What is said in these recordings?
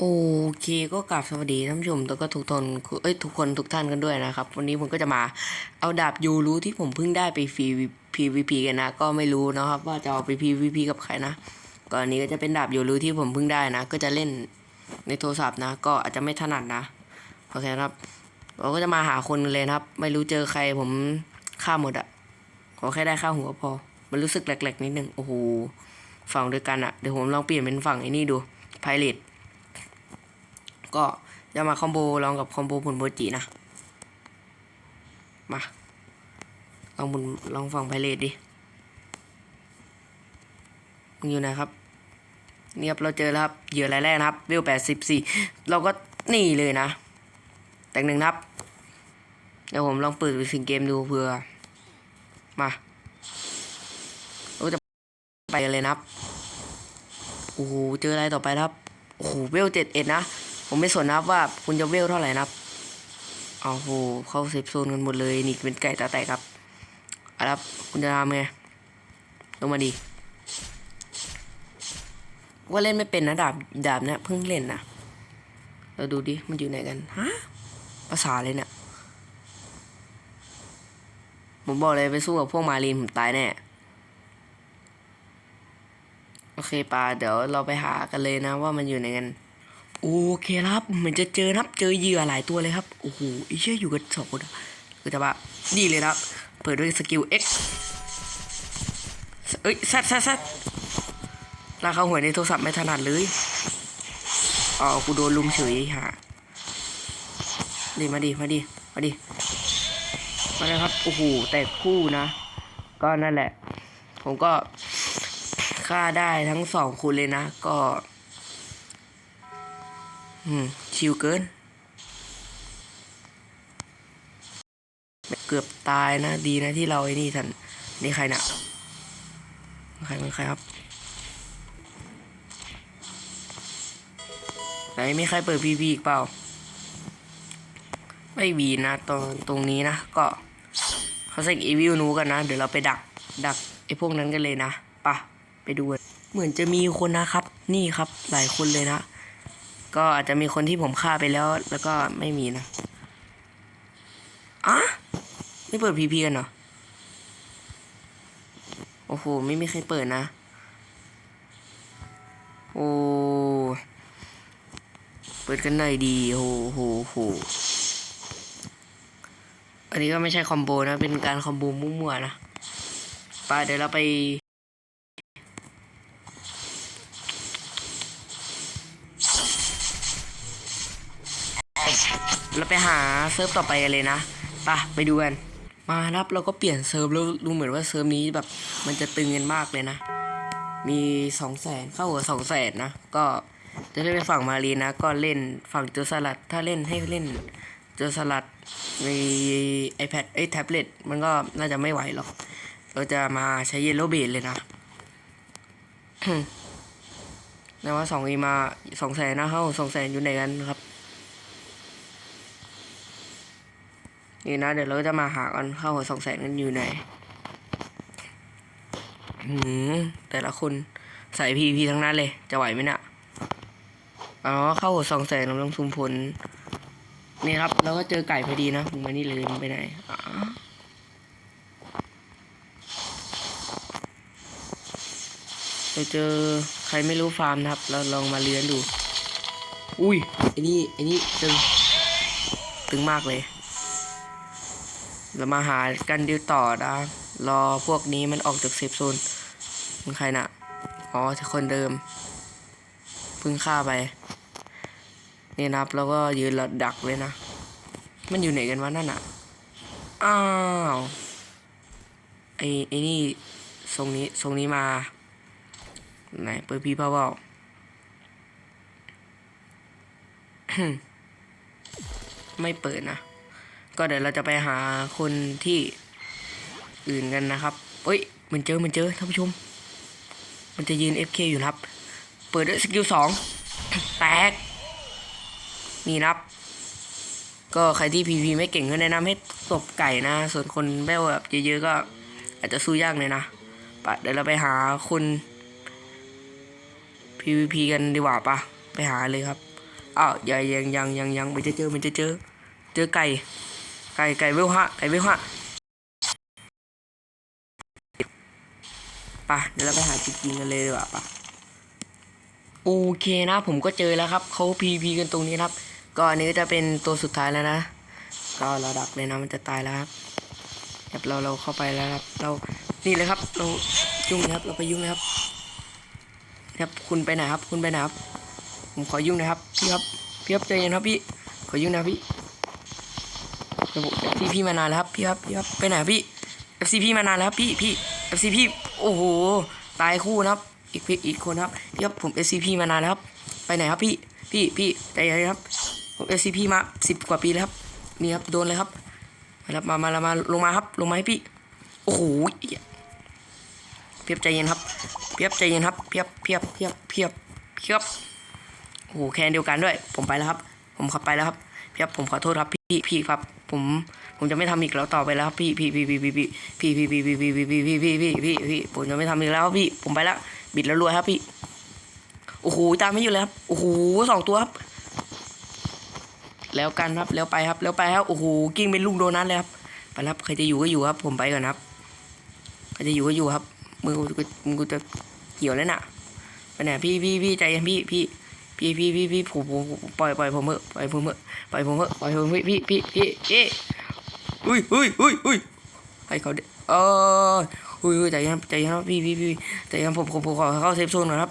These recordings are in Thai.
โอเคก็กราบสวัสดีท่านผู้ชมแล้วก็ทุกทนเอ้ยทุกคนทุกท่านกันด้วยนะครับ วันนี้ผมก็จะมาเอาดาบยูรู้ที่ผมเพิ่งได้ไปฟรี PVP กันนะ ก็ไม่รู้นะครับ ว่าจะเอาไป PVP กับใครนะก่อนนี้ก็จะเป็นดาบยูรู้ที่ผมเพิ่งได้นะ ก็จะเล่นในโทรศัพท์นะ ก็อาจจะไม่ถนัดนะโอเคครับเราก็จะมาหาคนเลยนะครับ ไม่รู้เจอใครผมฆ่าหมดอะขอแค่ได้ค่าหัวพอ มันรู้สึกแหลกๆนิดนึงโอ้โหฝั่งเดียวกันอะเดี๋ยวผมลองเปลี่ยนเป็นฝั่งไอ้นี่ดูไพเรต ก็จะมาคอมโบลองกับคอมโบผลโบจินะ มาลองบุญลองฟังไพเรตดิมึงอยู่ไหนครับเนี่ยครับเราเจอแล้วครับเหยื่อรายแรกนะครับเวลแปดสิบสี่เราก็นี่เลยนะ แต่งหนึ่งนะครับ เดี๋ยวผมลองเปิดวิสิงเกมดูเผื่อ มาเราจะไปกันเลยนะครับ โอ้โห เจออะไรต่อไปครับ โอ้โหเวลเจ็ดเอ็ดนะ ผมไม่สนนะครับว่าคุณจะเวลเท่าไหร่นะครับเอาโหเข้าเซฟโซนกันหมดเลยนี่เป็นไก่ตาแตกครับอาละครับ คุณจะทำไงลงมาดีว่าเล่นไม่เป็นนะดาบดาบเนี่ยเพิ่งเล่นนะเราดูดิมันอยู่ไหนกันฮะภาษาเลยเนี่ยผมบอกเลยไปสู้กับพวกมารีนผมตายแน่โอเคปาเดี๋ยวเราไปหากันเลยนะว่ามันอยู่ไหนกัน โอเคครับ เหมือนจะเจอครับเจอเหยื่อหลายตัวเลยครับโอ้โหไอ้เชื่ออยู่กันสองคนก็จะว่าดีเลยครับ เปิดด้วยสกิล X เอ้ยแซดแซดแซดลากเข้าหัวในโทรศัพท์ไม่ถนัดเลยอ๋อกูโดนลุมเฉยฮะดีมาดิมาดิมาดิมาเลยครับโอ้โหแตกคู่นะ ก็นั่นแหละ ผมก็ฆ่าได้ทั้งสองคนเลยนะ ก็ อืม ชิวเกิน เกือบตายนะ ดีนะที่เราไอ้นี่ทัน นี่ใครนะใครเป็นใครครับ ไหนไมีใครเปิดพีพีอีกเปล่า ไม่มีนะ ตรงตรงนี้นะ ก็เขาใส่อีวิวนูกันนะ เดี๋ยวเราไปดัก ดักไอ้พวกนั้นกันเลยนะปะไปดู เหมือนจะมีคนนะครับ นี่ครับ หลายคนเลยนะ ก็อาจจะมีคนที่ผมฆ่าไปแล้ว แล้วก็ไม่มีนะอะไม่เปิดพีพีกันเหรอ โอ้โห ไม่มีใครเปิดนะ โอ้เปิดกันหน่อยดีโหโหโหอันนี้ก็ไม่ใช่คอมโบนะ เป็นการคอมโบมั่วๆนะไปเดี๋ยวเราไป เราไปหาเซิร์ฟต่อไปกันเลยนะไปะไปดูกัน มาครับเราก็เปลี่ยนเซิร์ฟแล้วดูเหมือนว่าเซิร์ฟนี้แบบมันจะตึงกันมากเลยนะ มีสองแสนเข้าหัวสองแสนนะ ก็จะได้ไปฝั่งมารีนะ ก็เล่นฝั่งโจสลัด ถ้าเล่นให้เล่นโจสลัดใน iPad เอ้แท็บเล็ตมันก็น่าจะไม่ไหวหรอก เราจะมาใช้เยลโลเบดเลยนะนะว่าสองอีมาสองแสนนะเข้าสองแสนอยู่ไหนกันครับ นี่นะเดี๋ยวเราจะมาหากันเข้าหัวสองแสนกันอยู่ไหนหืมแต่ละคนใส่พีพีทั้งนั้นเลย จะไหวไหมนี่ยอ๋อเข้าหัวสองแสนลงทุมผลนี่ครับแล้วก็เจอไก่พอดีนะผมมานี่เลยมันไปไหนอ๋อเราเจอใครไม่รู้ฟาร์มนะครับ เราลองมาเลี้ยงดู อุ้ยไอ้นี่ไอ้นี่ตึง ตึงมากเลย เรามาหากันดิวต่อนะ รอพวกนี้มันออกจากเซฟโซนมันใครน่ะ อ๋อคนเดิม เพึ่งฆ่าไป นี่นะครับ แล้วก็ยืนระดักเลยนะ มันอยู่ไหนกันวะนั่นอะ อ้าว ไอ้ไอ้นี่ทรงนี้ทรงนี้มา ไหนเปิดพี่พ่อบอกไม่เปิดนะ ก็เดี๋ยวเราจะไปหาคนที่อื่นกันนะครับเอ้ยมันเจอมันเจอท่านผู้ชม มันจะยืน FK อยู่ครับ เปิดด้วยสกิลสองแตก นี่นะครับ ก็ใครที่ PV ไม่เก่งก็แนะนำให้ตบไก่นะ ส่วนคนแบ้วแบบเยอะๆก็ อาจจะสู้ยากเลยนะปะเดี๋ยวเราไปหาคน PVP กันดีกว่าปะไปหาเลยครับอ้าวยังยังยังยังยังมันจะเจอมันจะเจอ เจอไก่ ไก่ไก่เวลห้าไก่เวลห้าไปเดี๋ยวเราไปหาจริงๆกันเลยดีกว่าปะโอเคนะผมก็เจอแล้วครับเขาพีพีกันตรงนี้ครับก็อันนี้จะเป็นตัวสุดท้ายแล้วนะก็เราดักเลยนะมันจะตายแล้วครับครับเราเราเข้าไปแล้วครับ เรานี่เลยครับ เรายุ่งเลยครับ เราไปยุ่งเลยครับครับคุณไปไหนครับ คุณไปไหนครับผมขอยุ่งนะครับพี่ครับพี่ครับใจเย็นครับพี่ขอยุ่งนะค พี่เดี๋ยวผมานานแล้วครับพี่ครับพี่ครับไปไหนครับพี่ FCP มานานแล้วครับพี่พี่ FCP โอ้โหตายคู่นะครับ อีกพี่อีกคนครับพี่ครับผม SCP มานานแล้วครับไปไหนครับพี่พี่พี่ใจเย็นครับผม SCP มาสิบกว่าปีแล้วครับนี่ครับโดนเลยครับมาครับมามามาลงมาครับลงมาให้พี่โอ้โหเพียบใจเย็นครับเพียบใจเย็นครับเพียบเพียบเพียบเพียบเพียบโอ้โหแคนเดียวกันด้วย ผมไปแล้วครับ ผมขับไปแล้วครับเพียบผมขอโทษครับ พี่พี่ครับ ผมผมจะไม่ทำอีกแล้วต่อไปแล้วพี่พี่พี่พี่พี่พี่พี่พี่พี่พี่พี่พี่พี่พี่พี่พี่พี่ผมจะไม่ทำอีกแล้วพี่ผมไปแล้วบิดแล้วรวยครับพี่โอ้โหตามไม่อยู่เลยครับโอ้โหสองตัวครับ แล้วกันครับแล้วไปครับ แล้วไปครับโอ้โหกิ้งเป็นลูกโดนัทเลยครับไปแล้วครับใครจะอยู่ก็อยู่ครับ ผมไปก่อนครับใครจะอยู่ก็อยู่ครับมือกูมือกูจะเกี่ยวแล้วน่ะไปไหนพี่พี่พี่ใจเย็นพี่พี่ พี่พี่พี่พี่ผมผมปล่อยปล่อยผมเถอปล่อยผมเถอปล่อยผมเถอปล่อยผมพี่พี่พี่พี่พี่อุ้ยอุ้ยอุ้ยอุ้ยให้เขาเดเอออุ้ยอุ้ยใจเย็นใจเย็นครับพี่พี่พี่ใจเย็นผมผมผมขอเข้าเซฟโซนหน่อยครับ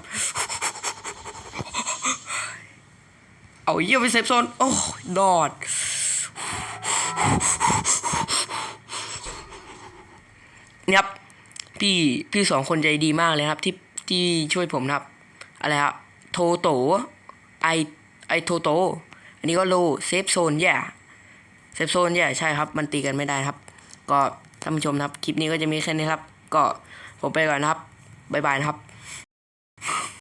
เอาเยี่ยมไปเซฟโซนโอ้ดอดนี่ครับพี่พี่สองคนใจดีมากเลยครับ ที่ที่ช่วยผมนะครับ อะไรครับโทโต ไอไอโทโตอันนี้ก็โลเซฟโซนแย่เซฟโซนแย่ใช่ครับ มันตีกันไม่ได้ครับ ก็ท่านผู้ชมครับ คลิปนี้ก็จะมีแค่นี้ครับ ก็ผมไปก่อนนะครับ บ๊ายบายนะครับ